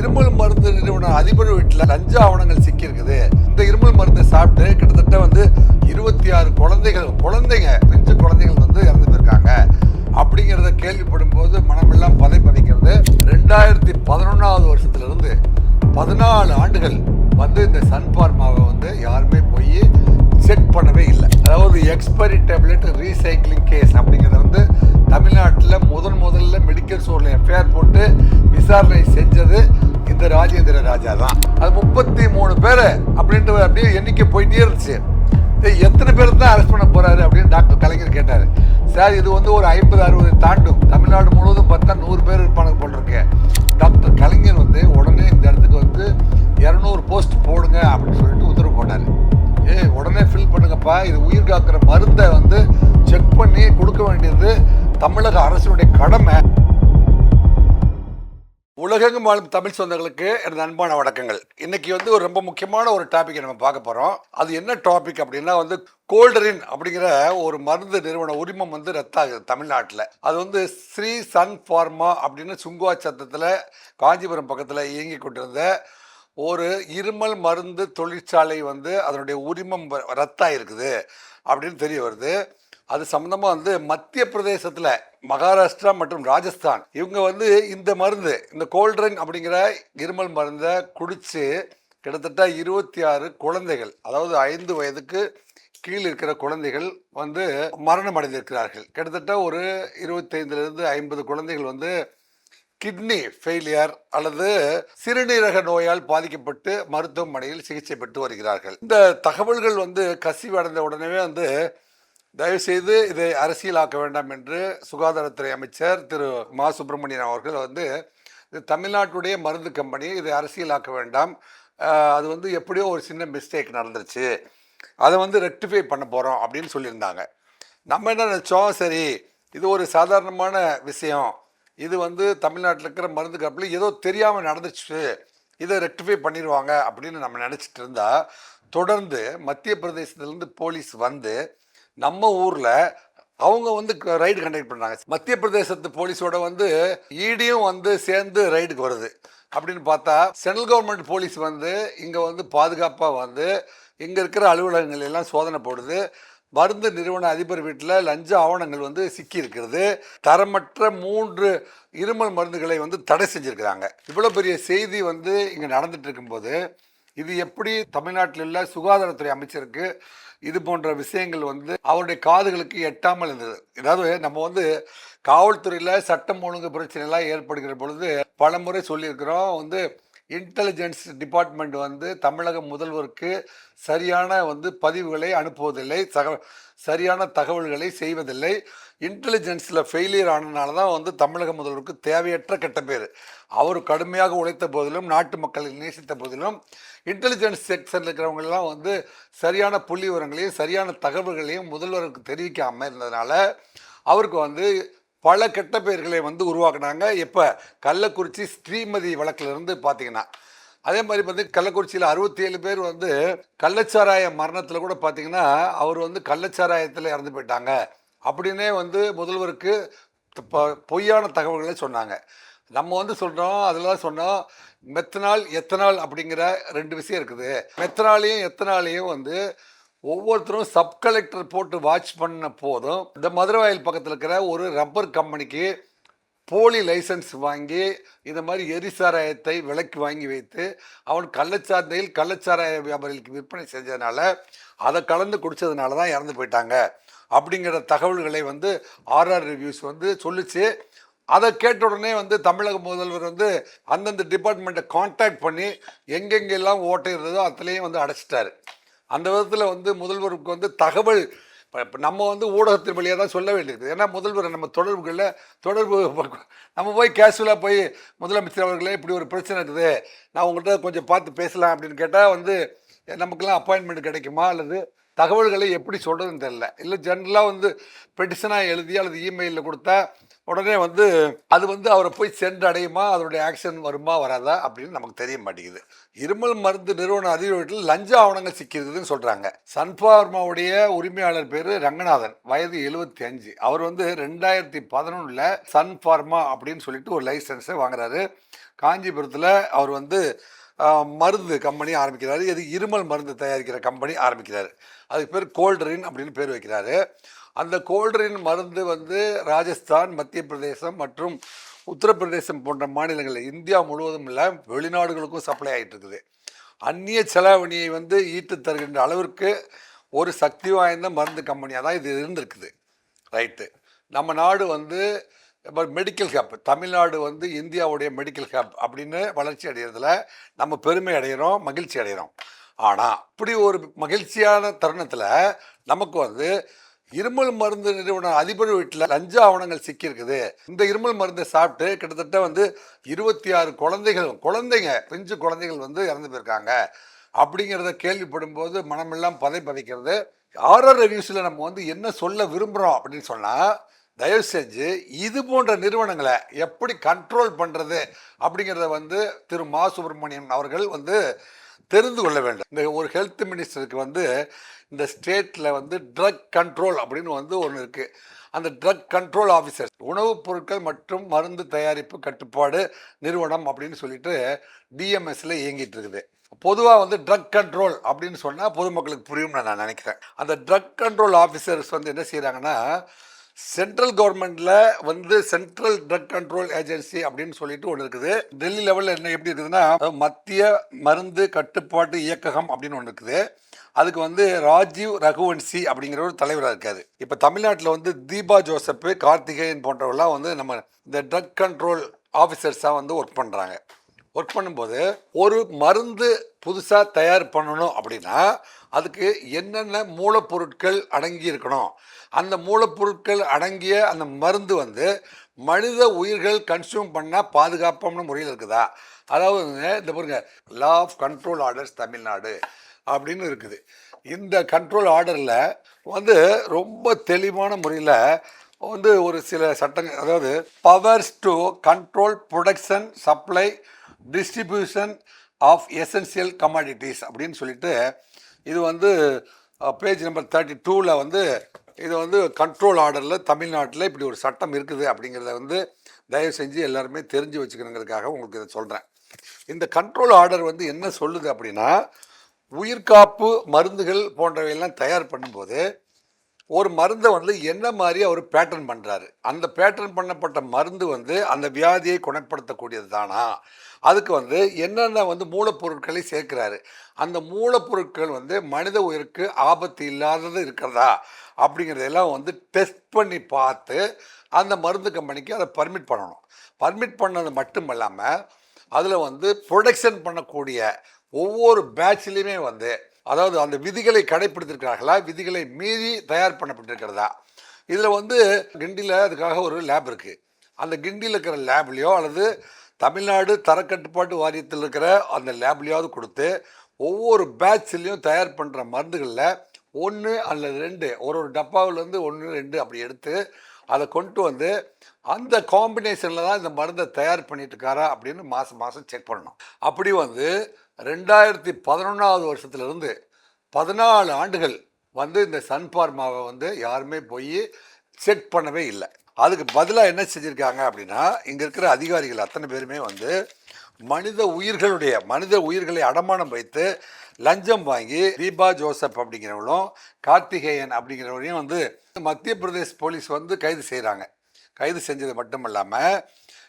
இருமல் மருந்து நிறுவன அதிபர் வீட்டில் லஞ்ச ஆவணங்கள் சிக்கியிருக்குது. இந்த இருமல் மருந்து சாப்பிட்டு கிட்டத்தட்ட வந்து இருபத்தி ஆறு குழந்தைகள் குழந்தைங்க பிஞ்சு குழந்தைகள் வந்து இறந்து போயிருக்காங்க அப்படிங்கிறத கேள்விப்படும் போது மனமெல்லாம் பதை பதிக்கிறது. ரெண்டாயிரத்தி பதினொன்றாவது வருஷத்துலேருந்து பதினாலு ஆண்டுகள் வந்து இந்த சன் பார்மாவை வந்து யாருமே போய் செக் பண்ணவே இல்லை. அதாவது எக்ஸ்பைரி டேப்லெட் ரீசைக்ளிங் கேஸ் அப்படிங்கிறத வந்து தமிழ்நாட்டில் முதன் முதல்ல மெடிக்கல் ஸ்டோரில் எஃப்ஐஆர் போட்டு விசாரணை செஞ்சது இந்த ராஜேந்திர ராஜா தான். அது முப்பத்தி மூணு பேர் அப்படின்ட்டு அப்படியே எண்ணிக்கை போயிட்டே இருந்துச்சு. எத்தனை பேர் தான் அரெஸ்ட் பண்ண போகிறாரு அப்படின்னு டாக்டர் கலைஞர் கேட்டார். சார் இது வந்து ஒரு ஐம்பது அறுபது தாண்டும். தமிழ்நாடு முழுவதும் பார்த்தா நூறு பேர் இருப்பாங்க போட்டிருக்கேன் டாக்டர் கலைஞர் வந்து உடனே இந்த இடத்துக்கு வந்து இரநூறு போஸ்ட் போடுங்க அப்படின்னு சொல்லிட்டு உத்தரவு போட்டார். ஏய் உடனே ஃபில் பண்ணுங்கப்பா. இது உயிர் காக்கிற மருந்தை வந்து செக் பண்ணி கொடுக்க வேண்டியது தமிழக அரசினுடைய கடமை. உலகெங்கும் வாழும் தமிழ் சொந்தங்களுக்கு எனது அன்பான வணக்கங்கள். இன்னைக்கு வந்து ஒரு ரொம்ப முக்கியமான ஒரு டாப்பிக்கை நம்ம பார்க்க போகிறோம் அது என்ன டாபிக் அப்படின்னா வந்து கோல்டரின் அப்படிங்கிற ஒரு மருந்து நிறுவன உரிமம் வந்து ரத்தாகுது தமிழ்நாட்டில். அது வந்து ஸ்ரீ சன் ஃபார்மா அப்படின்னு சுங்குவா சத்தத்தில் காஞ்சிபுரம் பக்கத்தில் இயங்கி கொண்டிருந்த ஒரு இருமல் மருந்து தொழிற்சாலை வந்து அதனுடைய உரிமம் ரத்தாயிருக்குது அப்படின்னு தெரிய வருது. அது சம்மந்தமாக வந்து மத்திய பிரதேசத்தில் மகாராஷ்டிரா மற்றும் ராஜஸ்தான் இவங்க வந்து இந்த மருந்து இந்த கோல்ட்ரன் அப்படிங்கிற இருமல் மருந்தை குடித்து கிட்டத்தட்ட இருபத்தி ஆறு குழந்தைகள் அதாவது ஐந்து வயதுக்கு கீழ் இருக்கிற குழந்தைகள் வந்து மரணம் அடைந்திருக்கிறார்கள் கிட்டத்தட்ட ஒரு இருபத்தைந்துலேருந்து ஐம்பது குழந்தைகள் வந்து கிட்னி ஃபெயிலியர் அல்லது சிறுநீரக நோயால் பாதிக்கப்பட்டு மருத்துவமனையில் சிகிச்சை பெற்று வருகிறார்கள். இந்த தகவல்கள் வந்து கசிவு அடைந்த உடனே வந்து தயவுசெய்து இதை அரசியலாக்க வேண்டாம் என்று சுகாதாரத்துறை அமைச்சர் திரு. மா. சுப்பிரமணியன் அவர்கள் வந்து இது தமிழ்நாட்டுடைய மருந்து கம்பெனி இதை அரசியலாக்க வேண்டாம். அது வந்து எப்படியோ ஒரு சின்ன மிஸ்டேக் நடந்துருச்சு. அதை வந்து ரெக்டிஃபை பண்ண போகிறோம் அப்படின்னு சொல்லியிருந்தாங்க. நம்ம என்ன நினச்சோம்? சரி இது ஒரு சாதாரணமான விஷயம். இது வந்து தமிழ்நாட்டில் இருக்கிற மருந்து கப்பில் ஏதோ தெரியாமல் நடந்துச்சு. இதை ரெக்டிஃபை பண்ணிடுவாங்க அப்படின்னு நம்ம நினச்சிட்டு இருந்தா தொடர்ந்து மத்திய பிரதேசத்துலேருந்து போலீஸ் வந்து நம்ம ஊரில் அவங்க வந்து ரைடு கண்டக்ட் பண்ணுறாங்க மத்திய பிரதேசத்து போலீஸோட வந்து ஈடியும் வந்து சேர்ந்து ரைடுக்கு வருது. அப்படின்னு பார்த்தா சென்ட்ரல் கவர்மெண்ட் போலீஸ் வந்து இங்கே வந்து பாதுகாப்பாக வந்து இங்கே இருக்கிற அலுவலகங்கள் எல்லாம் சோதனை போடுது. மருந்து நிறுவன அதிபர் வீட்டில் லஞ்ச ஆவணங்கள் வந்து சிக்கி இருக்கிறது தரமற்ற மூன்று இருமல் மருந்துகளை வந்து தடை செஞ்சுருக்கிறாங்க. இவ்வளோ பெரிய செய்தி வந்து இங்கே நடந்துட்டு இருக்கும்போது இது எப்படி தமிழ்நாட்டில் உள்ள சுகாதாரத்துறை அமைச்சருக்கு இது போன்ற விஷயங்கள் வந்து அவருடைய காதுகளுக்கு எட்டாமல் இருந்தது. அதாவது நம்ம வந்து காவல்துறையில் சட்டம் ஒழுங்கு பிரச்சனைலாம் ஏற்படுகிற பொழுது பல முறை சொல்லியிருக்கிறோம் வந்து இன்டெலிஜென்ஸ் டிபார்ட்மெண்ட் வந்து தமிழக முதல்வருக்கு சரியான வந்து பதிவுகளை அனுப்புவதில்லை தக சரியான தகவல்களை செய்வதில்லை. இன்டெலிஜென்ஸில் ஃபெயிலியர் ஆனதுனால தான் வந்து தமிழக முதல்வருக்கு தேவையற்ற கெட்ட பேர். அவர் கடுமையாக உழைத்த போதிலும் நாட்டு மக்களை நேசித்த போதிலும் இன்டெலிஜென்ஸ் செக்ஷனில் இருக்கிறவங்கெல்லாம் வந்து சரியான புள்ளி விவரங்களையும் சரியான தகவல்களையும் முதல்வருக்கு தெரிவிக்காமல் இருந்ததுனால அவருக்கு வந்து பல கெட்ட பெயர்களை வந்து உருவாக்குனாங்க. இப்போ கள்ளக்குறிச்சி ஸ்ரீமதி வழக்கிலிருந்து பார்த்தீங்கன்னா அதே மாதிரி வந்து கள்ளக்குறிச்சியில் அறுபத்தி ஏழு பேர் வந்து கள்ளச்சாராய மரணத்தில் கூட பார்த்தீங்கன்னா அவர் வந்து கள்ளச்சாராயத்தில் இறந்து போயிட்டாங்க. அப்படின்னே வந்து முதல்வருக்கு ப- பொய்யான தகவல்களை சொன்னாங்க. நம்ம வந்து சொல்கிறோம் அதெல்லாம் சொன்னோம் மெத்தனால் எத்தனால் அப்படிங்கிற ரெண்டு விஷயம் இருக்குது. மெத்தனாலையும் எத்தனாலையும் வந்து ஒவ்வொருத்தரும் சப் கலெக்டர் போட்டு வாட்ச் பண்ண போதும் இந்த மதுரவாயில் பக்கத்தில் இருக்கிற ஒரு ரப்பர் கம்பெனிக்கு போலி லைசன்ஸ் வாங்கி இந்த மாதிரி எரிசாராயத்தை விலைக்கு வாங்கி வைத்து அவன் கள்ளச்சாந்தையில் கள்ளச்சாராய வியாபாரிகளுக்கு விற்பனை செஞ்சதுனால அதை கலந்து குடித்ததுனால தான் இறந்து போயிட்டாங்க. அப்படிங்கிற தகவல்களை வந்து ஆர்ஆர் ரிவ்யூஸ் வந்து சொல்லிச்சு. அதை கேட்ட உடனே வந்து தமிழக முதல்வர் வந்து அந்தந்த டிபார்ட்மெண்ட்டை காண்டாக்ட் பண்ணி எங்கெங்கெல்லாம் ஓட்டை இருந்ததோ அதுலேயும் வந்து அடைச்சிட்டாரு. அந்த விதத்தில் வந்து முதல்வருக்கு வந்து தகவல் நம்ம வந்து ஊடகத்தின் வழியாக தான் சொல்ல வேண்டியது. ஏன்னா முதல்வர் நம்ம தொடர்புகளில் தொடர்பு நம்ம போய் கேஷுவலாக போய் முதலமைச்சர் அவர்களே இப்படி ஒரு பிரச்சனை இருக்குது. நான் உங்கள்கிட்ட கொஞ்சம் பார்த்து பேசலாம் அப்படின்னு கேட்டால் வந்து நமக்கெல்லாம் அப்பாயின்மெண்ட் கிடைக்குமா? அல்லது தகவல்களை எப்படி சொல்கிறதுன்னு தெரில இல்லை ஜென்ரலாக வந்து பெட்டிஷனாக எழுதி அல்லது இமெயிலில் கொடுத்தா உடனே வந்து அது வந்து அவரை போய் சென்றடையுமா? அதனுடைய ஆக்ஷன் வருமா? வராதா? அப்படின்னு நமக்கு தெரிய மாட்டேங்குது. இருமல் மருந்து நிறுவன அதிகாரிகள் லஞ்ச ஆவணங்கள் சிக்கியிருக்குதுன்னு சொல்கிறாங்க சன்ஃபார்மாவுடைய உரிமையாளர் பேர் ரங்கநாதன் வயது எழுபத்தி அஞ்சு. அவர் வந்து ரெண்டாயிரத்தி பதினொன்றில் சன் ஃபார்மா அப்படின்னு சொல்லிட்டு ஒரு லைசன்ஸை வாங்குறாரு. காஞ்சிபுரத்தில் அவர் வந்து மருந்து கம்பெனி ஆரம்பிக்கிறாரு. இது இருமல் மருந்து தயாரிக்கிற கம்பெனி ஆரம்பிக்கிறாரு. அதுக்கு பேர் கோல்ட்ரின் அப்படின்னு பேர் வைக்கிறாரு. அந்த கோல்டரின் மருந்து வந்து ராஜஸ்தான் மத்திய பிரதேசம் மற்றும் உத்தரப்பிரதேசம் போன்ற மாநிலங்களில் இந்தியா முழுவதும் இல்லை வெளிநாடுகளுக்கும் சப்ளை ஆகிட்டு இருக்குது. அந்நிய செலாவணியை வந்து ஈட்டு தருகின்ற அளவிற்கு ஒரு சக்தி வாய்ந்த மருந்து கம்பெனியாக தான் இது இருந்திருக்குது. ரைட்டு நம்ம நாடு வந்து இப்போ மெடிக்கல் ஹப் தமிழ்நாடு வந்து இந்தியாவுடைய மெடிக்கல் ஹப் அப்படின்னு வளர்ச்சி அடைகிறதுல நம்ம பெருமை அடைகிறோம் மகிழ்ச்சி அடைகிறோம் ஆனால் அப்படி ஒரு மகிழ்ச்சியான தருணத்தில் நமக்கு வந்து இருமல் மருந்து நிறுவன அதிபர் வீட்டில் லஞ்ச ஆவணங்கள் சிக்கியிருக்குது. இந்த இருமல் மருந்தை சாப்பிட்டு கிட்டத்தட்ட வந்து இருபத்தி ஆறு குழந்தைகள் குழந்தைங்க பிஞ்சு குழந்தைகள் வந்து இறந்து போயிருக்காங்க. அப்படிங்கிறத கேள்விப்படும் போது மனமெல்லாம் பதை பதைக்கிறது ஆர்ஆர் ரிவ்யூஸில் நம்ம வந்து என்ன சொல்ல விரும்புகிறோம் அப்படின்னு சொன்னால் தயவு செஞ்சு இது போன்ற நிறுவனங்களை எப்படி கண்ட்ரோல் பண்ணுறது அப்படிங்கிறத வந்து திரு மா சுப்பிரமணியன் அவர்கள் வந்து தெரிந்து கொள்ள வேண்டும். இந்த ஒரு ஹெல்த் மினிஸ்டருக்கு வந்து இந்த ஸ்டேட்டில் வந்து ட்ரக் கண்ட்ரோல் அப்படின்னு வந்து ஒன்று இருக்குது அந்த ட்ரக் கண்ட்ரோல் ஆஃபீஸர் உணவுப் பொருட்கள் மற்றும் மருந்து தயாரிப்பு கட்டுப்பாடு நிறுவனம் அப்படின்னு சொல்லிட்டு டிஎம்எஸ்ல இயங்கிட்டு இருக்குது. பொதுவாக வந்து ட்ரக் கண்ட்ரோல் அப்படின்னு சொன்னால் பொதுமக்களுக்கு புரியும்னு நான் நினைக்கிறேன். அந்த ட்ரக் கண்ட்ரோல் ஆஃபீஸர்ஸ் வந்து என்ன செய்கிறாங்கன்னா சென்ட்ரல் கவர்மெண்ட்ல வந்து சென்ட்ரல் ட்ரக் கண்ட்ரோல் ஏஜென்சி அப்படின்னு சொல்லிட்டு ஒன்று இருக்குது. டெல்லி லெவலில் என்ன எப்படி இருக்குதுன்னா மத்திய மருந்து கட்டுப்பாட்டு இயக்ககம் அப்படின்னு ஒன்று இருக்குது. அதுக்கு வந்து ராஜீவ் ரகுவன்சி அப்படிங்கிற ஒரு தலைவராக இருக்காரு. இப்போ தமிழ்நாட்டில் வந்து தீபா ஜோசப் கார்த்திகேயன் போன்றவர்கள்லாம் வந்து நம்ம இந்த ட்ரக் கண்ட்ரோல் ஆஃபீஸர்ஸாக வந்து ஒர்க் பண்ணுறாங்க ஒர்க் பண்ணும்போது ஒரு மருந்து புதுசாக தயார் பண்ணணும் அப்படின்னா அதுக்கு என்னென்ன மூலப்பொருட்கள் அடங்கி இருக்கணும்? அந்த மூலப்பொருட்கள் அடங்கிய அந்த மருந்து வந்து மனித உயிர்கள் கன்சியூம் பண்ணால் பாதுகாப்பான முறையில் இருக்குதா? அதாவது இந்த பாருங்க law of control orders Tamil Nadu அப்படின்னு இருக்குது. இந்த கண்ட்ரோல் ஆர்டரில் வந்து ரொம்ப தெளிவான முறையில் வந்து ஒரு சில சட்டங்கள் அதாவது powers to control production supply distribution of essential commodities அப்படின்னு சொல்லிட்டு இது வந்து பேஜ் நம்பர் தேர்ட்டி டூவில் வந்து இது வந்து கண்ட்ரோல் ஆர்டரில் தமிழ்நாட்டில் இப்படி ஒரு சட்டம் இருக்குது அப்படிங்கிறத வந்து தயவு செஞ்சு எல்லாருமே தெரிஞ்சு வச்சுக்கணுங்கிறதுக்காக உங்களுக்கு இதை சொல்கிறேன் இந்த கண்ட்ரோல் ஆர்டர் வந்து என்ன சொல்லுது அப்படின்னா உயிர்காப்பு மருந்துகள் போன்றவையெல்லாம் தயார் பண்ணும்போது ஒரு மருந்தை வந்து என்ன மாதிரி அவர் பேட்டர்ன் பண்ணுறாரு அந்த பேட்டர்ன் பண்ணப்பட்ட மருந்து வந்து அந்த வியாதியை குணப்படுத்தக்கூடியது தானா? அதுக்கு வந்து என்னென்ன வந்து மூலப்பொருட்களை சேர்க்கிறாரு? அந்த மூலப்பொருட்கள் வந்து மனித உயிருக்கு ஆபத்து இல்லாதது இருக்கிறதா? அப்படிங்கிறதெல்லாம் வந்து டெஸ்ட் பண்ணி பார்த்து அந்த மருந்து கம்பெனிக்கு அதை பர்மிட் பண்ணணும். பர்மிட் பண்ணது மட்டும் இல்லாமல் அதில் வந்து ப்ரொடக்ஷன் பண்ணக்கூடிய ஒவ்வொரு பேட்ச்லேயுமே வந்து அதாவது அந்த விதிகளை கடைப்பிடித்திருக்கிறார்களா விதிகளை மீறி தயார் பண்ணப்பட்டிருக்கிறதா. இதில் வந்து கிண்டியில் அதுக்காக ஒரு லேப் இருக்குது அந்த கிண்டியில் இருக்கிற லேப்லேயோ அல்லது தமிழ்நாடு தரக்கட்டுப்பாட்டு வாரியத்தில் இருக்கிற அந்த லேப்லேயாவது கொடுத்து ஒவ்வொரு பேட்ச்லேயும் தயார் பண்ணுற மருந்துகளில் ஒன்று அல்லது ரெண்டு ஒரு ஒரு டப்பாவிலேருந்து ஒன்று ரெண்டு அப்படி எடுத்து அதை கொண்டு வந்து அந்த காம்பினேஷனில் தான் இந்த மருந்தை தயார் பண்ணிட்டு இருக்காரா அப்படின்னு மாதம் மாதம் செக் பண்ணணும். அப்படி வந்து ரெண்டாயிரத்தி பதினொன்றாவது வருஷத்துலேருந்து பதினாலு ஆண்டுகள் வந்து இந்த சன்ஃபார்மாவை வந்து யாருமே போய் செக் பண்ணவே இல்லை. அதுக்கு பதிலாக என்ன செஞ்சுருக்காங்க அப்படின்னா இங்கே இருக்கிற அதிகாரிகள் அத்தனை பேருமே வந்து மனித உயிர்களுடைய மனித உயிர்களை அடமானம் வைத்து லஞ்சம் வாங்கி தீபா ஜோசப் அப்படிங்கிறவங்களும் கார்த்திகேயன் அப்படிங்கிறவரையும் வந்து மத்திய பிரதேஷ் போலீஸ் வந்து கைது செய்கிறாங்க கைது செஞ்சது மட்டும் இல்லாமல்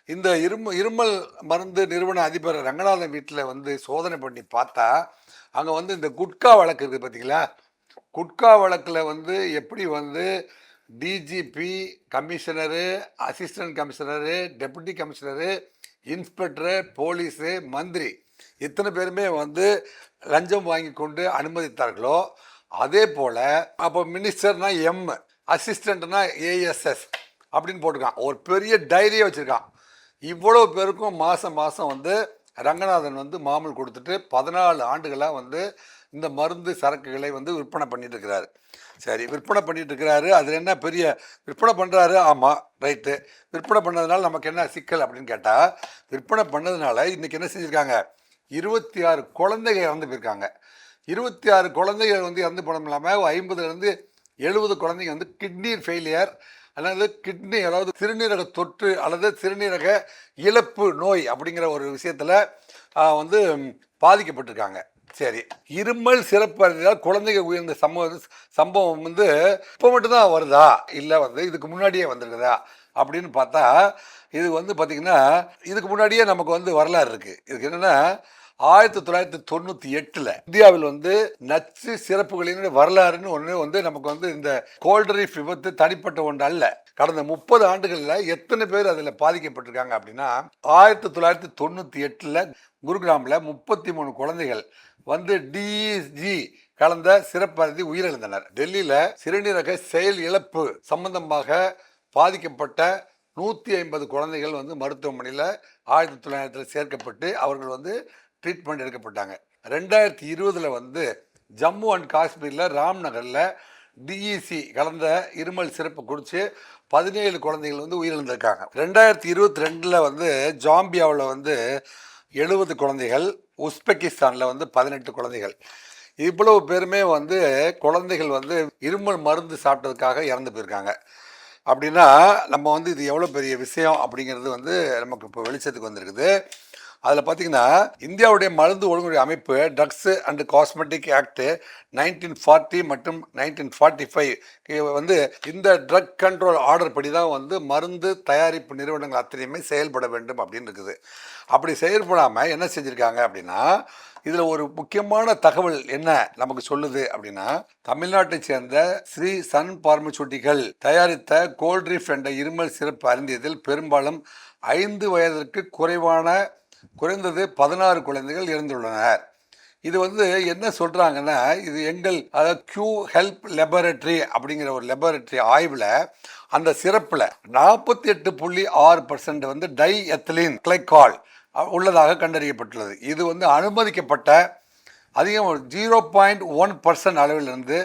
இந்த இரும இருமல் மருந்து நிறுவன அதிபர் ரங்கநாதன் வீட்டில் வந்து சோதனை பண்ணி பார்த்தா அங்கே வந்து இந்த குட்கா வழக்கு இருக்குது பார்த்தீங்களா குட்கா வழக்கில் வந்து எப்படி வந்து DGP commissioner assistant commissioner deputy commissioner inspector police மந்திரி இத்தனை பேருமே வந்து லஞ்சம் வாங்கி கொண்டு அனுமதித்தார்களோ அதே போல் அப்போ மினிஸ்டர்னா எம் அசிஸ்டண்ட்னா ஏஎஸ்எஸ் அப்படின்னு போட்டிருக்கான். ஒரு பெரிய டைரியை வச்சுருக்கான். இவ்வளோ பேருக்கும் மாதம் மாதம் வந்து ரங்கநாதன் வந்து மாமூல் கொடுத்துட்டு பதினாலு ஆண்டுகளாக வந்து இந்த மருந்து சரக்குகளை வந்து விற்பனை பண்ணிட்டு இருக்கிறாரு சரி விற்பனை பண்ணிட்டு இருக்கிறாரு அதில் என்ன பெரிய விற்பனை பண்ணுறாரு ஆமாம் ரைட்டு விற்பனை பண்ணதுனால நமக்கு என்ன சிக்கல் அப்படின்னு கேட்டால் விற்பனை பண்ணதுனால இன்றைக்கி என்ன செஞ்சுருக்காங்க? இருபத்தி ஆறு குழந்தைகள் இறந்து போயிருக்காங்க. இருபத்தி ஆறு குழந்தைகள் வந்து இறந்து போனோம் இல்லாமல் ஐம்பதுலேருந்து எழுபது குழந்தைங்க வந்து கிட்னி ஃபெயிலியர் அல்லது கிட்னி அதாவது சிறுநீரக தொற்று அல்லது சிறுநீரக இழப்பு நோய் அப்படிங்கிற ஒரு விஷயத்தில் வந்து பாதிக்கப்பட்டிருக்காங்க. சரி இருமல் சிறப்பு அறிந்தால் குழந்தைங்க உயர்ந்த சம்பவம் சம்பவம் வந்து இப்போ மட்டும்தான் வருதா? இல்லை வந்து இதுக்கு முன்னாடியே வந்திருக்குதா? அப்படின்னு பார்த்தா இது வந்து பார்த்திங்கன்னா இதுக்கு முன்னாடியே நமக்கு வந்து வரலாறு இருக்குது இதுக்கு என்னென்னா ஆயிரத்தி தொள்ளாயிரத்தி தொண்ணூற்றி எட்டில் இந்தியாவில் வந்து நச்சு சிறப்புகளின் வரலாறுன்னு ஒன்று வந்து நமக்கு வந்து இந்த கோல்டரிஃப் விபத்து தனிப்பட்ட ஒன்று அல்ல. கடந்த முப்பது ஆண்டுகளில் எத்தனை பேர் அதில் பாதிக்கப்பட்டிருக்காங்க அப்படின்னா ஆயிரத்தி தொள்ளாயிரத்தி தொண்ணூற்றி எட்டில் குருகிராமில் முப்பத்தி மூணு குழந்தைகள் வந்து டிஇஜி கலந்த சிறப்பருதி உயிரிழந்தனர். டெல்லியில் சிறுநீரக செயல் இழப்பு சம்பந்தமாக பாதிக்கப்பட்ட நூற்றி ஐம்பது குழந்தைகள் வந்து மருத்துவமனையில் ஆயிரத்தி தொள்ளாயிரத்தில் சேர்க்கப்பட்டு அவர்கள் வந்து ட்ரீட்மெண்ட் எடுக்கப்பட்டாங்க. ரெண்டாயிரத்தி இருபதில் வந்து ஜம்மு அண்ட் காஷ்மீரில் ராம்நகரில் டிஇசி கலந்த இருமல் சிறப்பு குடித்து பதினேழு குழந்தைகள் வந்து உயிரிழந்திருக்காங்க. ரெண்டாயிரத்தி இருபத்தி ரெண்டில் வந்து ஜாம்பியாவில் வந்து எழுபது குழந்தைகள் உஸ்பெகிஸ்தானில் வந்து பதினெட்டு குழந்தைகள். இவ்வளவு பேருமே வந்து குழந்தைகள் வந்து இருமல் மருந்து சாப்பிட்டதுக்காக இறந்து போயிருக்காங்க. அப்படின்னா நம்ம வந்து இது எவ்வளோ பெரிய விஷயம் அப்படிங்கிறது வந்து நமக்கு இப்போ வெளிச்சத்துக்கு வந்திருக்குது. அதில் பார்த்தீங்கன்னா இந்தியாவுடைய மருந்து ஒழுங்குமுறை அமைப்பு drugs and cosmetic act nineteen forty மற்றும் நைன்டீன் ஃபார்ட்டி ஃபைவ் வந்து இந்த ட்ரக் கண்ட்ரோல் ஆர்டர் படி தான் வந்து மருந்து தயாரிப்பு நிறுவனங்கள் அத்தனையுமே செயல்பட வேண்டும் அப்படின்னு இருக்குது. அப்படி செயல்படாமல் என்ன செஞ்சுருக்காங்க அப்படின்னா இதில் ஒரு முக்கியமான தகவல் என்ன நமக்கு சொல்லுது அப்படின்னா தமிழ்நாட்டை சேர்ந்த ஸ்ரீ சன் பார்மசூட்டிகள் தயாரித்த கோல்ட்ரிஃப் என்ற இருமல் சிறப்பு அருந்தியதில் பெரும்பாலும் ஐந்து வயதிற்கு குறைவான குறைந்தது பதினாறு குழந்தைகள் இறந்துள்ளனர் இது வந்து என்ன சொல்கிறாங்கன்னா இது எங்கள் அதாவது கியூ ஹெல்ப் லெபரட்டரி அப்படிங்கிற ஒரு லெபரட்டரி ஆய்வில் அந்த சிறப்பில் நாற்பத்தி எட்டு புள்ளி ஆறு பர்சன்ட் வந்து டை எத்தலின் கிளைகால் உள்ளதாக கண்டறியப்பட்டுள்ளது. இது வந்து அனுமதிக்கப்பட்ட அதிகம் ஜீரோ பாயிண்ட் ஒன் பர்சன்ட் அளவிலிருந்து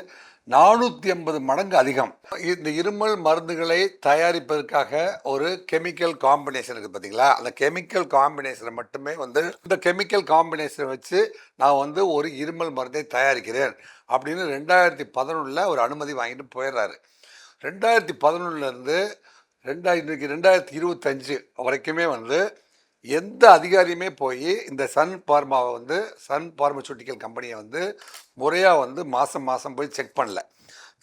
நானூற்றி ஐம்பது மடங்கு அதிகம். இந்த இருமல் மருந்துகளை தயாரிப்பதற்காக ஒரு கெமிக்கல் காம்பினேஷன் இருக்குது பார்த்தீங்களா அந்த கெமிக்கல் காம்பினேஷனை மட்டுமே வந்து இந்த கெமிக்கல் காம்பினேஷனை வச்சு நான் வந்து ஒரு இருமல் மருந்தை தயாரிக்கிறேன் அப்படின்னு ரெண்டாயிரத்தி பதினொன்றில் ஒரு அனுமதி வாங்கிட்டு போயிடுறாரு. ரெண்டாயிரத்தி பதினொன்றுலேருந்து ரெண்டாயிரத்தி ரெண்டாயிரத்தி இருபத்தஞ்சு வரைக்குமே வந்து எந்த அதிகாரியுமே போய் இந்த சன் பார்மாவை வந்து சன் பார்மசூட்டிக்கல் கம்பெனியை வந்து முறையாக வந்து மாதம் மாதம் போய் செக் பண்ணல.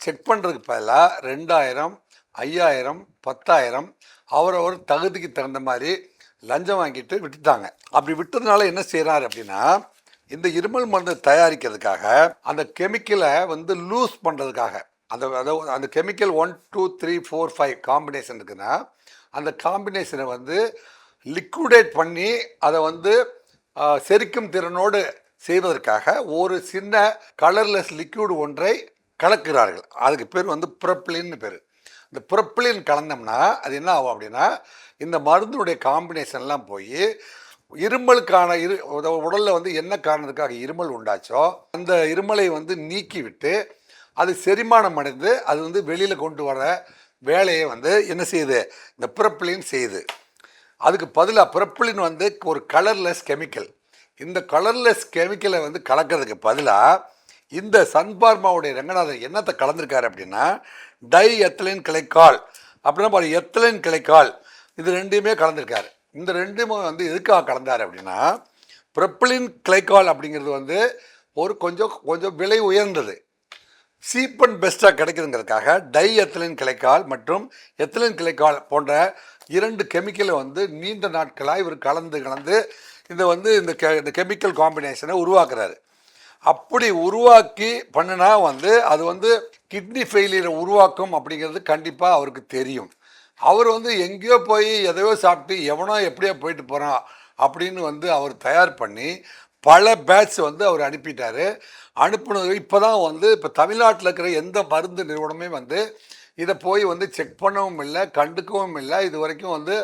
செக் பண்ணுறதுக்கு பதிலாக ரெண்டாயிரம் ஐயாயிரம் பத்தாயிரம் அவரவர் தகுதிக்கு தகுந்த மாதிரி லஞ்சம் வாங்கிட்டு விட்டுட்டாங்க. அப்படி விட்டதுனால என்ன செய்கிறாரு அப்படின்னா இந்த இருமல் மருந்து தயாரிக்கிறதுக்காக அந்த கெமிக்கலை வந்து லூஸ் பண்ணுறதுக்காக அந்த அதாவது அந்த chemical one two three four five combination இருக்குன்னா அந்த காம்பினேஷனை வந்து லிக்விடேட் பண்ணி அதை வந்து செரிக்கும் திறனோடு செய்வதற்காக ஒரு சின்ன கலர்லெஸ் லிக்யூடு ஒன்றை கலக்கிறார்கள். அதுக்கு பேர் வந்து புரப்ளின்னு பேர். இந்த புரப்ளின் கலந்தோம்னா அது என்ன ஆகும் அப்படின்னா இந்த மருந்துடைய காம்பினேஷன்லாம் போய் இருமலுக்கான இரு உடலில் வந்து என்ன காரணத்துக்காக இருமல் உண்டாச்சோ அந்த இருமலை வந்து நீக்கிவிட்டு அது செரிமானம் அடைந்து அது வந்து வெளியில் கொண்டு வர வேலையை வந்து என்ன செய்யுது? இந்த புரப்ளின் செய்யுது. அதுக்கு பதிலாக புரப்ளின் வந்து ஒரு கலர்லெஸ் கெமிக்கல் இந்த கலர்லெஸ் கெமிக்கலை வந்து கலக்கிறதுக்கு பதிலாக இந்த சன்பார்மாவுடைய ரங்கநாதன் என்னத்தை கலந்துருக்காரு அப்படின்னா டை எத்தலின் கிளைக்கால் அப்படின்னா பாரு எத்தலின் கிளைக்கால் இது ரெண்டையுமே கலந்துருக்காரு. இந்த ரெண்டுமே வந்து எதுக்காக கலந்தார் அப்படின்னா ப்ரொப்பலின் கிளைக்கால் அப்படிங்கிறது வந்து ஒரு கொஞ்சம் கொஞ்சம் விலை உயர்ந்தது. சீப் அண்ட் பெஸ்ட்டாக கிடைக்குதுங்கிறதுக்காக டை எத்தலின் கிளைக்கால் மற்றும் எத்தலின் கிளைக்கால் போன்ற இரண்டு கெமிக்கலை வந்து நீண்ட நாட்களாக இவர் கலந்து கலந்து இந்த வந்து இந்த கெ இந்த கெமிக்கல் காம்பினேஷனை உருவாக்குறாரு. அப்படி உருவாக்கி பண்ணினா வந்து அது வந்து கிட்னி ஃபெயிலியரை உருவாக்கும் அப்படிங்கிறது கண்டிப்பாக அவருக்கு தெரியும். அவர் வந்து எங்கேயோ போய் எதையோ சாப்பிட்டு எவனோ எப்படியோ போயிட்டு போகிறான் அப்படின்னு வந்து அவர் தயார் பண்ணி பல பேட்ச் வந்து அவர் அனுப்பிட்டார். அனுப்புனது இப்போ தான் வந்து இப்போ தமிழ்நாட்டில் இருக்கிற எந்த மருந்து நிறுவனமே வந்து இதை போய் வந்து செக் பண்ணவும் இல்லை கண்டுக்கவும் இல்லை. இது வரைக்கும் வந்து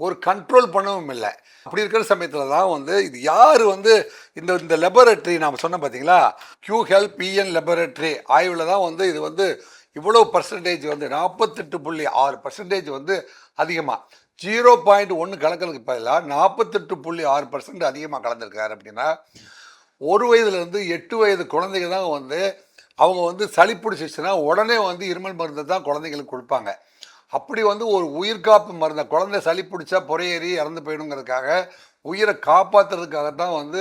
ஒரு கண்ட்ரோல் பண்ணவும் இல்லை. அப்படி இருக்கிற சமயத்தில் தான் வந்து இது யார் வந்து இந்த இந்த லெபரட்டரி நாம் சொன்னோம் பார்த்தீங்களா கியூ ஹெல்ப் பிஎன் லெபரட்டரி ஆய்வில் தான் வந்து இது வந்து இவ்வளோ பர்சன்டேஜ் வந்து நாற்பத்தெட்டு புள்ளி ஆறு பர்சன்டேஜ் வந்து அதிகமாக ஜீரோ பாயிண்ட் ஒன்று கலக்கிறதுக்கு பதிலாக நாற்பத்தெட்டு புள்ளி ஆறு பர்சன்ட் அதிகமாக கலந்துருக்காரு அப்படின்னா ஒரு வயதுலேருந்து எட்டு வயது குழந்தைங்க தான் வந்து அவங்க வந்து சளி பிடிச்சிச்சுன்னா உடனே வந்து இருமல் மருந்து தான் குழந்தைங்களுக்கு கொடுப்பாங்க. அப்படி வந்து ஒரு உயிர்காப்பு மருந்த குழந்தை சளி பிடிச்சா பொறையேறி இறந்து போயிடுங்கிறதுக்காக உயிரை காப்பாற்றுறதுக்காக தான் வந்து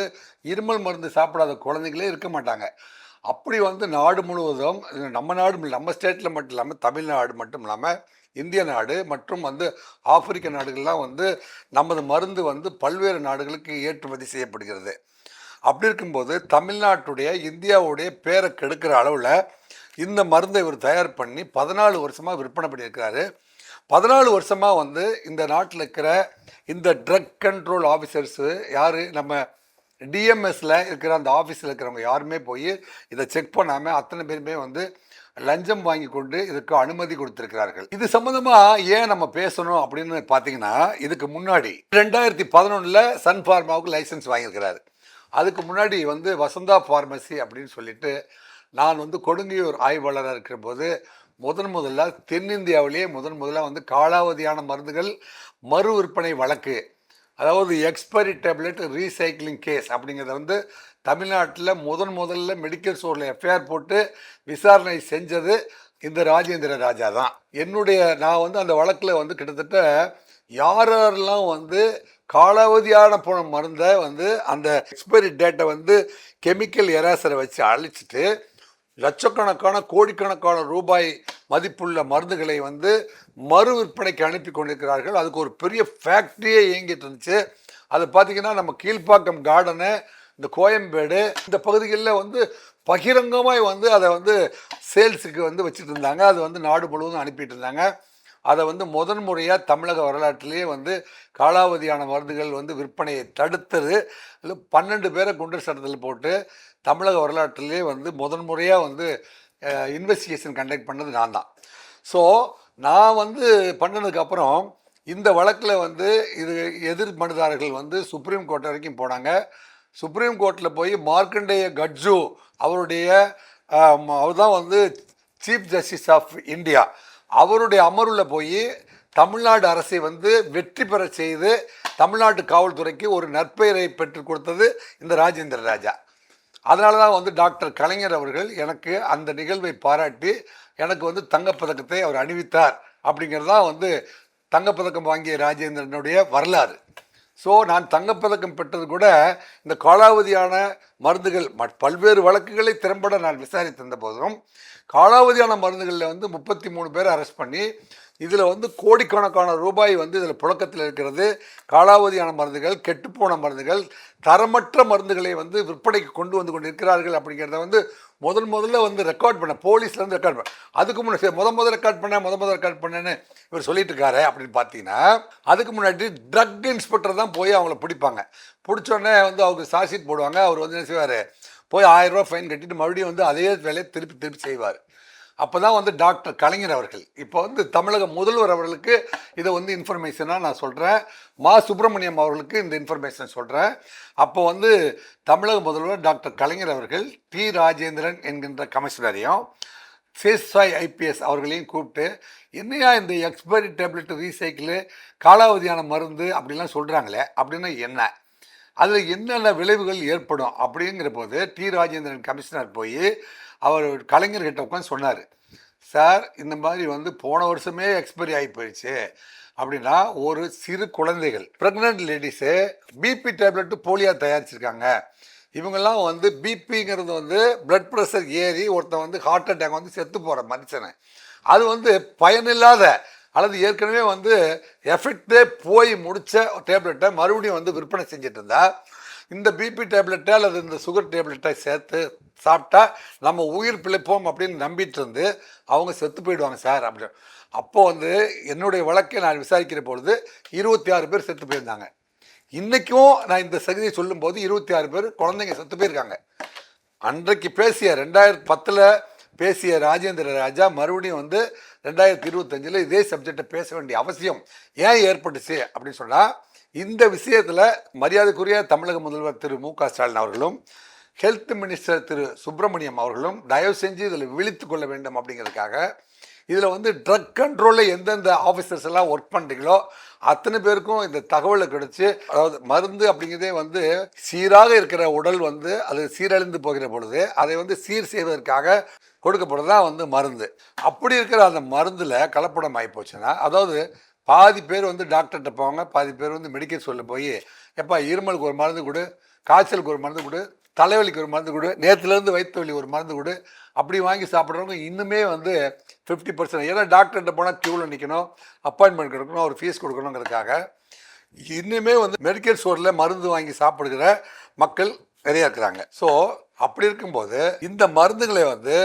இருமல் மருந்து சாப்பிடாத குழந்தைங்களே இருக்க மாட்டாங்க. அப்படி வந்து நாடு முழுவதும் நம்ம நாடு நம்ம ஸ்டேட்டில் மட்டும் இல்லாமல் தமிழ்நாடு மட்டும் இல்லாமல் இந்திய நாடு மற்றும் வந்து ஆப்பிரிக்க நாடுகள்லாம் வந்து நமது மருந்து வந்து பல்வேறு நாடுகளுக்கு ஏற்றுமதி செய்யப்படுகிறது. அப்படி இருக்கும்போது தமிழ்நாட்டுடைய இந்தியாவுடைய பேரை கெடுக்கிற அளவில் இந்த மருந்தை இவர் தயார் பண்ணி பதினாலு வருஷமாக விற்பனை பண்ணியிருக்கிறாரு. பதினாலு வருஷமாக வந்து இந்த நாட்டில் இருக்கிற இந்த ட்ரக் கண்ட்ரோல் ஆஃபீஸர்ஸு யார்? நம்ம டிஎம்எஸில் இருக்கிற அந்த ஆஃபீஸில் இருக்கிறவங்க யாருமே போய் இதை செக் பண்ணாமல் அத்தனை பேருமே வந்து லஞ்சம் வாங்கி கொண்டு இதுக்கு அனுமதி கொடுத்திருக்கிறார்கள். இது சம்மந்தமாக ஏன் நம்ம பேசணும் அப்படின்னு பார்த்தீங்கன்னா இதுக்கு முன்னாடி ரெண்டாயிரத்தி பதினொன்றில் சன் ஃபார்மாவுக்கு லைசன்ஸ் வாங்கியிருக்கிறாரு. அதுக்கு முன்னாடி வந்து வசந்தா ஃபார்மசி அப்படின்னு சொல்லிட்டு நான் வந்து கொடுங்கையூர் ஆய்வாளராக இருக்கிற போது முதன் முதல்ல தென்னிந்தியாவிலேயே முதன் முதல்ல வந்து காலாவதியான மருந்துகள் மறு விற்பனை வழக்கு. அதாவது எக்ஸ்பைரி டேப்லெட் ரீசைக்ளிங் கேஸ் அப்படிங்கிறத வந்து தமிழ்நாட்டில் முதன் முதல்ல மெடிக்கல் ஸ்டோரில் எஃப்ஐஆர் போட்டு விசாரணை செஞ்சது இந்த ராஜேந்திர ராஜா தான். என்னுடைய நான் வந்து அந்த வழக்கில் வந்து கிட்டத்தட்ட யார் யாரெல்லாம் வந்து காலாவதியான போன மருந்தை வந்து அந்த எக்ஸ்பைரி டேட்டை வந்து கெமிக்கல் எராசரை வச்சு அழிச்சிட்டு லட்சக்கணக்கான கோடிக்கணக்கான ரூபாய் மதிப்புள்ள மருந்துகளை வந்து மறு விற்பனைக்கு அனுப்பி கொண்டிருக்கிறார்கள். அதுக்கு ஒரு பெரிய ஃபேக்ட்ரியே இயங்கிட்டு இருந்துச்சு. அது பார்த்தீங்கன்னா நம்ம கீழ்ப்பாக்கம் கார்டனு இந்த கோயம்பேடு இந்த பகுதிகளில் வந்து பகிரங்கமாக வந்து அதை வந்து சேல்ஸுக்கு வந்து வச்சுட்டு இருந்தாங்க. அது வந்து நாடு முழுவதும் அனுப்பிட்டு இருந்தாங்க. அதை வந்து முதன் முறையாக தமிழக வரலாற்றிலேயே வந்து காலாவதியான மருந்துகள் வந்து விற்பனையை தடுத்தது. பன்னெண்டு பேரை குண்டர் சட்டத்தில் போட்டு தமிழக வரலாற்றிலே வந்து முதன் முறையாக வந்து இன்வெஸ்டிகேஷன் கண்டக்ட் பண்ணது நான் தான். ஸோ நான் வந்து பண்ணதுக்கப்புறம் இந்த வழக்கில் வந்து இது எதிர் மனுதாரர்கள் வந்து சுப்ரீம் கோர்ட் வரைக்கும் போனாங்க. சுப்ரீம் கோர்ட்டில் போய் மார்க்கண்டேய கட்ஜு அவருடைய அவர் தான் வந்து சீஃப் ஜஸ்டிஸ் ஆஃப் இந்தியா அவருடைய அமர்வில் போய் தமிழ்நாடு அரசை வந்து வெற்றி பெற செய்து தமிழ்நாட்டு காவல்துறைக்கு ஒரு நற்பெயரை பெற்றுக் கொடுத்தது இந்த ராஜேந்திர ராஜா. அதனால தான் வந்து டாக்டர் கலைஞர் அவர்கள் எனக்கு அந்த நிகழ்வை பாராட்டி எனக்கு வந்து தங்கப்பதக்கத்தை அவர் அணிவித்தார் அப்படிங்கிறது தான் வந்து தங்கப்பதக்கம் வாங்கிய ராஜேந்திரனுடைய வரலாறு. ஸோ நான் தங்கப்பதக்கம் பெற்றது கூட இந்த காலாவதியான மருந்துகள் ம- பல்வேறு வழக்குகளை திறம்பட நான் விசாரித்திருந்த போதும் காலாவதியான மருந்துகளில் வந்து முப்பத்தி மூணு பேரை அரெஸ்ட் பண்ணி இதில் வந்து கோடிக்கணக்கான ரூபாய் வந்து இதில் புழக்கத்தில் இருக்கிறது. காலாவதியான மருந்துகள் கெட்டுப்போன மருந்துகள் தரமற்ற மருந்துகளை வந்து விற்பனைக்கு கொண்டு வந்து கொண்டு இருக்கிறார்கள் அப்படிங்கிறத வந்து முதல் முதல்ல வந்து ரெக்கார்ட் பண்ண போலீஸ்லேருந்து ரெக்கார்ட் பண்ண. அதுக்கு முன்னாடி முத முதல் ரெக்கார்ட் பண்ண முத முதல் ரெக்கார்ட் பண்ணேன்னு இவர் சொல்லிட்டு இருக்காரு அப்படின்னு பார்த்தீங்கன்னா அதுக்கு முன்னாடி ட்ரக் இன்ஸ்பெக்டர் தான் போய் அவங்கள பிடிப்பாங்க. பிடிச்சோடனே வந்து அவருக்கு சார்ஜ் ஷீட் போடுவாங்க. அவர் வந்து என்ன செய்வார்? போய் ஆயிரம் ரூபா ஃபைன் கட்டிட்டு மறுபடியும் வந்து அதே வேலையை திருப்பி திருப்பி செய்வார். அப்போ தான் வந்து டாக்டர் கலைஞர் அவர்கள். இப்போ வந்து தமிழக முதல்வர் அவர்களுக்கு இதை வந்து இன்ஃபர்மேஷனாக நான் சொல்கிறேன் மா. சுப்பிரமணியம் அவர்களுக்கு இந்த இன்ஃபர்மேஷன் சொல்கிறேன் அப்போ வந்து தமிழக முதல்வர் டாக்டர் கலைஞர் அவர்கள் டி. ராஜேந்திரன் என்கின்ற கமிஷனரையும் சேஸ்வாய் ஐபிஎஸ் அவர்களையும் கூப்பிட்டு என்னையா இந்த எக்ஸ்பைரி டேப்லெட் ரீசைக்கிள் காலாவதியான மருந்து அப்படிலாம் சொல்கிறாங்களே அப்படின்னா என்ன? அதில் என்னென்ன விளைவுகள் ஏற்படும் அப்படிங்கிற போது டி ராஜேந்திரன் கமிஷனர் போய் அவர் கலைஞர்கிட்ட உட்காந்து சொன்னார். சார் இந்த மாதிரி வந்து போன வருஷமே எக்ஸ்பைரி ஆகி போயிடுச்சு. அப்படின்னா ஒரு சிறு குழந்தைகள் ப்ரெக்னென்ட் லேடிஸு பிபி டேப்லெட்டு போலியா தயாரிச்சிருக்காங்க. இவங்கெல்லாம் வந்து பிபிங்கிறது வந்து பிளட் ப்ரெஷர் ஏறி ஒருத்தன் வந்து ஹார்ட் அட்டாக் வந்து செத்து போகிற மனுஷனை. அது வந்து பயனில்லாத அல்லது ஏற்கனவே வந்து எஃபெக்டே போய் முடித்த டேப்லெட்டை மறுபடியும் வந்து விற்பனை செஞ்சுட்டு இருந்தா இந்த பிபி டேப்லெட்டை அல்லது இந்த சுகர் டேப்லெட்டை சேர்த்து சாப்பிட்டா நம்ம உயிர் பிழைப்போம் அப்படின்னு நம்பிட்டு இருந்து அவங்க செத்து போயிடுவாங்க சார் அப்படி அப்போ வந்து என்னுடைய வழக்கை நான் விசாரிக்கிற பொழுது இருபத்தி ஆறு பேர் செத்து போயிருந்தாங்க. இன்றைக்கும் நான் இந்த சகதியை சொல்லும்போது இருபத்தி ஆறு பேர் குழந்தைங்க செத்து போயிருக்காங்க. அன்றைக்கு பேசிய ரெண்டாயிரத்தி பத்தில் பேசிய ராஜேந்திர ராஜா மறுபடியும் வந்து ரெண்டாயிரத்தி இருபத்தஞ்சில் இதே சப்ஜெக்டை பேச வேண்டிய அவசியம் ஏன் ஏற்பட்டுச்சு அப்படின்னு சொன்னால் இந்த விஷயத்தில் மரியாதைக்குரிய தமிழக முதல்வர் திரு மு க ஸ்டாலின் அவர்களும் ஹெல்த் மினிஸ்டர் திரு சுப்பிரமணியம் அவர்களும் தயவு செஞ்சு இதில் விழித்து கொள்ள வேண்டும் அப்படிங்கிறதுக்காக இதில் வந்து ட்ரக் கண்ட்ரோலில் எந்தெந்த ஆஃபீஸர்ஸ் எல்லாம் ஒர்க் பண்ணுறீங்களோ அத்தனை பேருக்கும் இந்த தகவலை கிடைச்சி அதாவது மருந்து அப்படிங்கிறதே வந்து சீராக இருக்கிற உடல் வந்து அது சீரழிந்து போகிற பொழுது அதை வந்து சீர் செய்வதற்காக கொடுக்கப்படுறதா வந்து மருந்து. அப்படி இருக்கிற அந்த மருந்தில் கலப்படம் ஆகி போச்சுன்னா அதாவது பாதி பேர் வந்து டாக்டர்கிட்ட போவாங்க பாதி பேர் வந்து மெடிக்கல் சொல்ல போய் எப்பா இருமலுக்கு ஒரு மருந்து கொடு காய்ச்சலுக்கு ஒரு மருந்து கொடு தலைவலிக்கு ஒரு மருந்து கொடு நேற்றுலேருந்து வயிற்று வலி ஒரு மருந்து கொடு அப்படி வாங்கி சாப்பிட்றவங்க இன்னுமே வந்து ஃபிஃப்டி பர்சன்ட் ஏன்னா டாக்டர்கிட்ட போனால் க்யூவில் நிற்கணும் அப்பாயின்மெண்ட் கொடுக்கணும் ஒரு ஃபீஸ் கொடுக்கணுங்கிறதுக்காக. இன்னுமே வந்து மெடிக்கல் ஸ்டோரில் மருந்து வாங்கி சாப்பிடுகிற மக்கள் நிறையா இருக்கிறாங்க. ஸோ அப்படி இருக்கும்போது இந்த மருந்துகளை வந்து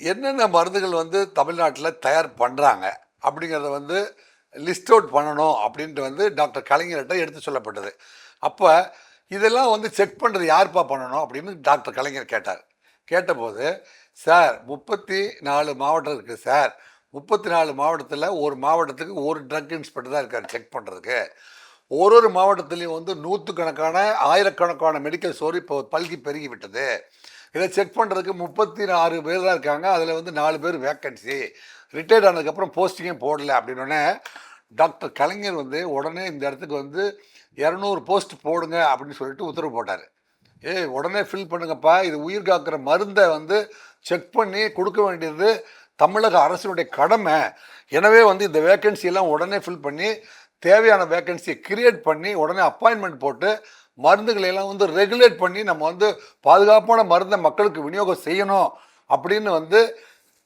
என்னென்ன மருந்துகள் வந்து தமிழ்நாட்டில் தயார் பண்ணுறாங்க அப்படிங்கிறத வந்து லிஸ்ட் அவுட் பண்ணணும் அப்படின்ட்டு வந்து டாக்டர் கலைஞர்கிட்ட எடுத்து சொல்லப்பட்டது. அப்போ இதெல்லாம் வந்து செக் பண்ணுறது யார்ப்பா பண்ணணும் அப்படின்னு டாக்டர் கலைஞர் கேட்டார். கேட்டபோது சார் முப்பத்தி நாலு மாவட்டம் இருக்குது சார். முப்பத்தி நாலு மாவட்டத்தில் ஒரு மாவட்டத்துக்கு ஒரு ட்ரக் இன்ஸ்பெக்டர் தான் இருக்கார் செக் பண்ணுறதுக்கு ஒரு ஒரு மாவட்டத்துலேயும் வந்து நூற்றுக்கணக்கான ஆயிரக்கணக்கான மெடிக்கல் ஸ்டோர் இப்போ பல்கி பெருகி விட்டது. இதை செக் பண்ணுறதுக்கு முப்பத்தி ஆறு பேர் தான் இருக்காங்க. அதில் வந்து நாலு பேர் வேக்கன்சி ரிட்டையர்ட் ஆனதுக்கப்புறம் போஸ்டிங்கே போடல அப்படின்னோடனே டாக்டர் கலைஞர் வந்து உடனே இந்த இடத்துக்கு வந்து இரநூறு போஸ்ட் போடுங்க அப்படின்னு சொல்லிட்டு உத்தரவு போட்டார். ஏய் உடனே ஃபில் பண்ணுங்கப்பா. இது உயிர் காக்கிற மருந்தை வந்து செக் பண்ணி கொடுக்க வேண்டியது தமிழக அரசினுடைய கடமை. எனவே வந்து இந்த வேக்கன்சி எல்லாம் உடனே ஃபில் பண்ணி தேவையான வேக்கன்சியை கிரியேட் பண்ணி உடனே அப்பாயின்மெண்ட் போட்டு மருந்துகளை எல்லாம் வந்து ரெகுலேட் பண்ணி நம்ம வந்து பாதுகாப்பான மருந்தை மக்களுக்கு விநியோகம் செய்யணும் அப்படின்னு வந்து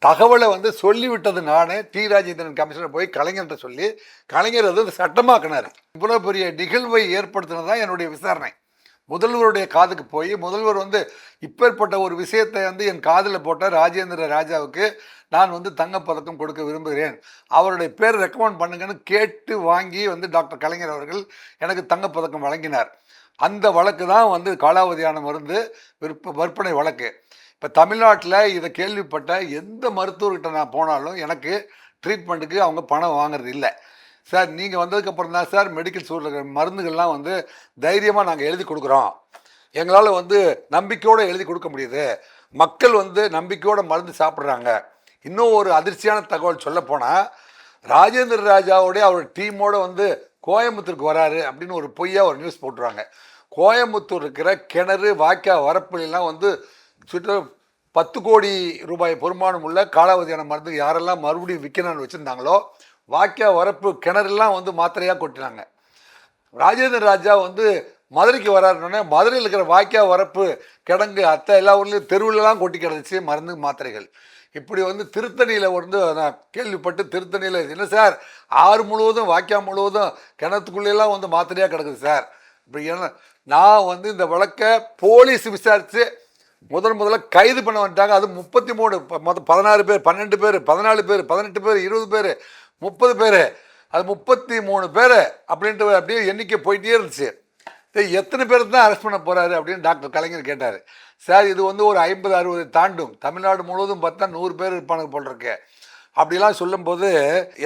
தகவலை வந்து சொல்லிவிட்டது நானே. டி. ராஜேந்திரன் கமிஷனர் போய் கலைஞர்கிட்ட சொல்லி கலைஞர் அது சட்டமாக்கினார். இவ்வளோ பெரிய நிகழ்வை ஏற்படுத்தினது தான் என்னுடைய விசாரணை. முதல்வருடைய காதுக்கு போய் முதல்வர் வந்து இப்பேற்பட்ட ஒரு விஷயத்தை வந்து என் காதில் போட்ட ராஜேந்திர ராஜாவுக்கு நான் வந்து தங்கப்பதக்கம் கொடுக்க விரும்புகிறேன். அவருடைய பேர் ரெக்கமெண்ட் பண்ணுங்கன்னு கேட்டு வாங்கி வந்து டாக்டர் கலைஞர் அவர்கள் எனக்கு தங்கப்பதக்கம் வழங்கினார். அந்த வழக்கு தான் வந்து காலாவதியான மருந்து விற்ப விற்பனை வழக்கு. இப்போ தமிழ்நாட்டில் இதை கேள்விப்பட்ட எந்த மருத்துவர்கிட்ட நான் போனாலும் எனக்கு ட்ரீட்மெண்ட்டுக்கு அவங்க பணம் வாங்குறது இல்லை. சார் நீங்கள் வந்ததுக்கப்புறம் தான் சார் மெடிக்கல் ஸ்டோரில் இருக்கிற மருந்துகள்லாம் வந்து தைரியமாக நாங்கள் எழுதி கொடுக்குறோம். எங்களால் வந்து நம்பிக்கையோடு எழுதி கொடுக்க முடியுது. மக்கள் வந்து நம்பிக்கையோட மருந்து சாப்பிட்றாங்க. இன்னும் ஒரு அதிர்ச்சியான தகவல் சொல்லப்போனால் ராஜேந்திர ராஜாவோடைய அவர் டீமோட வந்து கோயம்புத்தூருக்கு வராரு அப்படின்னு ஒரு பொய்யா ஒரு நியூஸ் போட்டுருவாங்க. கோயம்புத்தூர் இருக்கிற கிணறு வாய்க்கா வரப்புலாம் வந்து சுற்ற பத்து கோடி ரூபாய் பெருமானம் உள்ள காலாவதியான மருந்து யாரெல்லாம் மறுபடியும் விற்கணும்னு வச்சுருந்தாங்களோ வாக்கியா வரப்பு கிணறுலாம் வந்து மாத்திரையாக கொட்டினாங்க. ராஜேந்திர ராஜா வந்து மதுரைக்கு வராருன்னொடனே மதுரையில் இருக்கிற வாய்க்கா வரப்பு கிடங்கு அத்தை எல்லா ஊர்லேயும் தெருவுலலாம் கொட்டி கிடந்துச்சு மருந்து மாத்திரைகள். இப்படி வந்து திருத்தணியில் வந்து நான் கேள்விப்பட்டு திருத்தணியில் என்ன சார்? ஆறு முழுவதும் வாய்க்கா முழுவதும் கிணத்துக்குள்ளேலாம் வந்து மாத்திரையாக கிடக்குது சார். இப்படி என்ன நான் வந்து இந்த வழக்கை போலீஸ் விசாரித்து முதன் முதல்ல கைது பண்ண வந்துட்டாங்க. அது முப்பத்தி மூணு மொத்தம் பதினாறு பேர் பன்னெண்டு பேர் பதினாலு பேர் பதினெட்டு பேர் இருபது பேர் முப்பது பேர். அது முப்பத்தி மூணு பேர் அப்படின்ட்டு அப்படியே எண்ணிக்கை போயிட்டே இருந்துச்சு. சரி, எத்தனை பேர் தான் அரெஸ்ட் பண்ண போகிறாரு அப்படின்னு டாக்டர் கலைஞர் கேட்டார். சார் இது வந்து ஒரு ஐம்பது அறுபது தாண்டும். தமிழ்நாடு முழுவதும் பார்த்தா நூறு பேர் இருப்பானுங்க போல் அப்படிலாம் சொல்லும்போது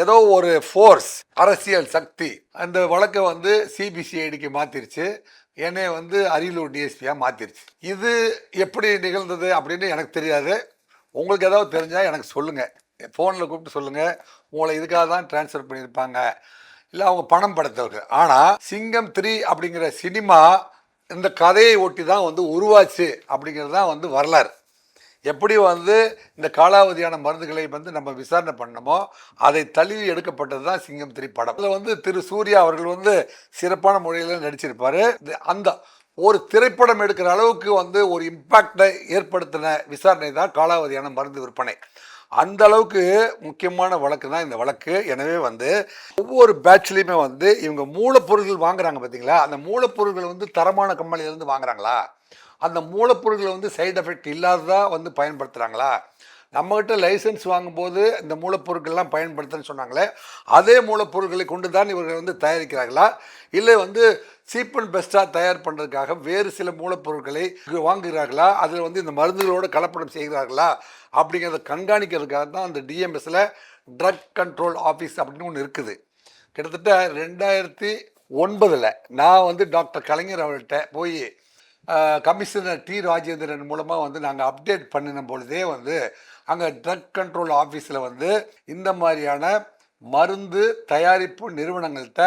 ஏதோ ஒரு ஃபோர்ஸ் அரசியல் சக்தி அந்த வழக்கை வந்து சிபிசிஐடிக்கு மாற்றிருச்சு என்னை வந்து அரியலூர் டிஎஸ்பியாக மாற்றிருச்சு இது எப்படி நிகழ்ந்தது அப்படின்னு எனக்கு தெரியாது. உங்களுக்கு ஏதாவது தெரிஞ்சால் எனக்கு சொல்லுங்கள் ஃபோனில் கூப்பிட்டு சொல்லுங்கள் உங்களை இதுக்காக தான் ட்ரான்ஸ்ஃபர் பண்ணியிருப்பாங்க. இல்லை அவங்க பணம் படைத்தவர்கள். ஆனால் சிங்கம் த்ரீ அப்படிங்கிற சினிமா இந்த கதையை ஒட்டி தான் வந்து உருவாச்சு அப்படிங்கிறது தான் வந்து வரலாறு. எப்படி வந்து இந்த காலாவதியான மருந்துகளை வந்து நம்ம விசாரணை பண்ணமோ அதை தழுவி எடுக்கப்பட்டது தான் சிங்கம் த்ரீ படம். அதில் வந்து திரு சூர்யா அவர்கள் வந்து சிறப்பான முறையில் நடிச்சிருப்பார். இது அந்த ஒரு திரைப்படம் எடுக்கிற அளவுக்கு வந்து ஒரு இம்பாக்டை ஏற்படுத்தின விசாரணை தான் காலாவதியான மருந்து விற்பனை. அந்த அளவுக்கு முக்கியமான வழக்கு தான் இந்த வழக்கு. எனவே வந்து ஒவ்வொரு பேட்ச்லேயுமே வந்து இவங்க மூலப்பொருட்கள் வாங்குறாங்க பார்த்தீங்களா அந்த மூலப்பொருட்கள் வந்து தரமான கம்பெனிலேருந்து வாங்குறாங்களா? அந்த மூலப்பொருட்களை வந்து சைடு எஃபெக்ட் இல்லாததாக வந்து பயன்படுத்துகிறாங்களா நம்மகிட்ட லைசன்ஸ் வாங்கும்போது இந்த மூலப்பொருட்கள்லாம் பயன்படுத்துன்னு சொன்னாங்களே அதே மூலப்பொருட்களை கொண்டு தான் இவர்கள் வந்து தயாரிக்கிறார்களா? இல்லை வந்து சீப் அண்ட் பெஸ்ட்டாக தயார் பண்ணுறதுக்காக வேறு சில மூலப்பொருட்களை வாங்குகிறார்களா? அதில் வந்து இந்த மருந்துகளோடு கலப்படம் செய்கிறார்களா? அப்படிங்கிறத கண்காணிக்கிறதுக்காக தான் அந்த டிஎம்எஸில் ட்ரக் கண்ட்ரோல் ஆஃபீஸ் அப்படின்னு ஒன்று இருக்குது. கிட்டத்தட்ட ரெண்டாயிரத்தி ஒன்பதில் நான் வந்து டாக்டர் கலைஞர் அவர்கிட்ட போய் கமிஷனர் டி ராஜேந்திரன் மூலமாக வந்து நாங்கள் அப்டேட் பண்ணின பொழுதே வந்து அங்கே ட்ரக் கண்ட்ரோல் ஆஃபீஸில் வந்து இந்த மாதிரியான மருந்து தயாரிப்பு நிறுவனங்கள்கிட்ட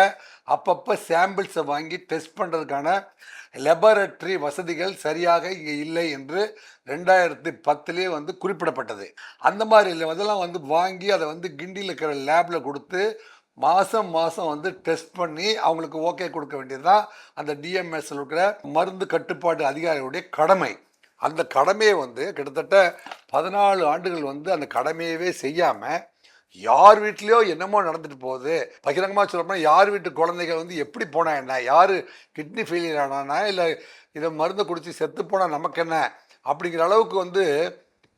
அப்பப்போ சாம்பிள்ஸை வாங்கி டெஸ்ட் பண்ணுறதுக்கான லெபரட்டரி வசதிகள் சரியாக இங்கே இல்லை என்று ரெண்டாயிரத்தி பத்துலேயே வந்து குறிப்பிடப்பட்டது. அந்த மாதிரி இல்லை அதெல்லாம் வந்து வாங்கி அதை வந்து கிண்டியில் இருக்கிற லேபில் கொடுத்து மாதம் மாதம் வந்து டெஸ்ட் பண்ணி அவங்களுக்கு ஓகே கொடுக்க வேண்டியது தான் அந்த டிஎம்எஸ்ல இருக்கிற மருந்து கட்டுப்பாட்டு அதிகாரிகளுடைய கடமை. அந்த கடமையை வந்து கிட்டத்தட்ட பதினாலு ஆண்டுகள் வந்து அந்த கடமையவே செய்யாமல் யார் வீட்லேயோ என்னமோ நடந்துட்டு போகுது. பகிரங்கமாக சொல்லப்போனால் யார் வீட்டு குழந்தைகள் வந்து எப்படி போனா என்ன? யார் கிட்னி ஃபெயிலியர் ஆனானா இல்லை இதை மருந்து குடித்து செத்து போனால் நமக்கு என்ன? அப்படிங்கிற அளவுக்கு வந்து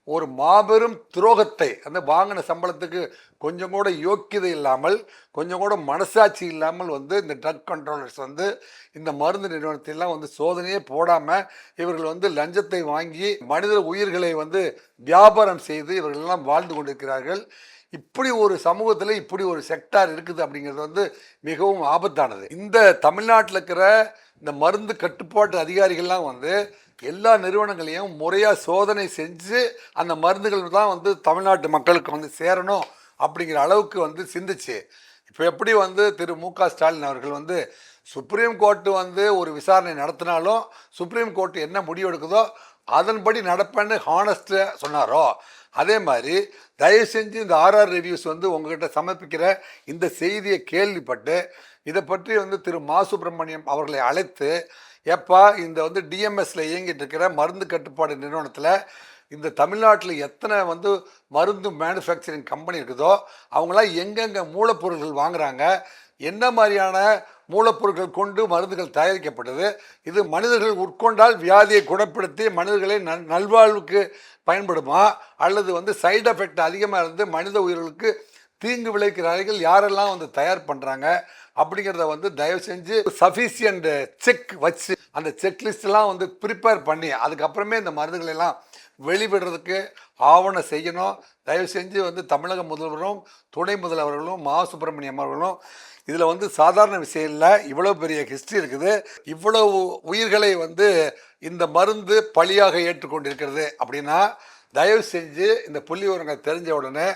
ஒரு மாபெரும் துரோகத்தை அந்த வாங்கின சம்பளத்துக்கு கொஞ்சம் கூட யோக்கியதை இல்லாமல் கொஞ்சம் கூட மனசாட்சி இல்லாமல் வந்து இந்த ட்ரக் கண்ட்ரோலர்ஸ் வந்து இந்த மருந்து நிறுவனத்திலாம் வந்து சோதனையே போடாமல் இவர்கள் வந்து லஞ்சத்தை வாங்கி மனித உயிர்களை வந்து வியாபாரம் செய்து இவர்களெல்லாம் வாழ்ந்து கொண்டிருக்கிறார்கள். இப்படி ஒரு சமூகத்தில் இப்படி ஒரு செக்டார் இருக்குது அப்படிங்கிறது வந்து மிகவும் ஆபத்தானது. இந்த தமிழ்நாட்டில் இருக்கிற இந்த மருந்து கட்டுப்பாட்டு அதிகாரிகள்லாம் வந்து எல்லா நிறுவனங்களையும் முறையாக சோதனை செஞ்சு அந்த மருந்துகள் தான் வந்து தமிழ்நாட்டு மக்களுக்கு வந்து சேரணும் அப்படிங்கிற அளவுக்கு வந்து சிந்திச்சு. இப்போ எப்படி வந்து திரு மு க ஸ்டாலின் அவர்கள் வந்து சுப்ரீம் கோர்ட்டு வந்து ஒரு விசாரணை நடத்தினாலும் சுப்ரீம் கோர்ட்டு என்ன முடிவு எடுக்குதோ அதன்படி நடப்பேன்னு ஹானஸ்ட்டு சொன்னாரோ? அதே மாதிரி தயவு செஞ்சு இந்த ஆர்ஆர் ரிவ்யூஸ் வந்து உங்ககிட்ட சமர்ப்பிக்கிற இந்த செய்தியை கேள்விப்பட்டு இதை பற்றி வந்து திரு மா சுப்பிரமணியம் அவர்களை அழைத்து எப்பா இந்த வந்து டிஎம்எஸ்ல இயங்கிட்டு இருக்கிற மருந்து கட்டுப்பாடு நிறுவனத்தில் இந்த தமிழ்நாட்டில் எத்தனை வந்து மருந்து மேனுஃபேக்சரிங் கம்பெனி இருக்குதோ அவங்களாம் எங்கெங்கே மூலப்பொருட்கள் வாங்குறாங்க என்ன மாதிரியான மூலப்பொருட்கள் கொண்டு மருந்துகள் தயாரிக்கப்பட்டது? இது மனிதர்கள் உட்கொண்டால் வியாதியை குணப்படுத்தி மனிதர்களை நல் நல்வாழ்வுக்கு பயன்படுமா? அல்லது வந்து சைடு எஃபெக்ட் அதிகமாக இருந்து மனித உயிர்களுக்கு தீங்கு விளைவிக்கிறார்கள் யாரெல்லாம் வந்து தயார் பண்ணுறாங்க அப்படிங்கிறத வந்து தயவு செஞ்சு சஃபிஷியன்ட் செக் வச்சு அந்த செக்லிஸ்ட்லாம் வந்து ப்ரிப்பேர் பண்ணி அதுக்கப்புறமே இந்த மருந்துகளெல்லாம் எல்லாம் வெளிவிடுறதுக்கு ஆவணம் செய்யணும். தயவு செஞ்சு வந்து தமிழக முதல்வரும் துணை முதல்வர்களும் மா. சுப்பிரமணியம் அவர்களும் இதில் வந்து சாதாரண விஷயம் இல்லை. இவ்வளோ பெரிய ஹிஸ்ட்ரி இருக்குது. இவ்வளோ உயிர்களை வந்து இந்த மருந்து பழியாக ஏற்றுக்கொண்டிருக்கிறது அப்படின்னா தயவு செஞ்சு இந்த புள்ளி விவரங்கள் தெரிஞ்ச உடனே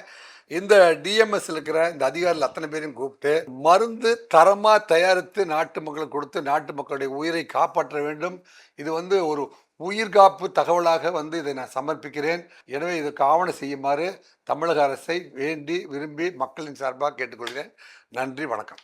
இந்த டிஎம்எஸ் இருக்கிற இந்த அதிகாரிகள் அத்தனை பேரையும் கூப்பிட்டு மருந்து தரமாக தயாரித்து நாட்டு மக்களுக்கு கொடுத்து நாட்டு மக்களுடைய உயிரை காப்பாற்ற வேண்டும். இது வந்து ஒரு உயிர்காப்பு தகவலாக வந்து இதை நான் சமர்ப்பிக்கிறேன். எனவே இதுக்கு ஆவணம் செய்யுமாறு தமிழக அரசை வேண்டி விரும்பி மக்களின் சார்பாக கேட்டுக்கொள்கிறேன். நன்றி வணக்கம்.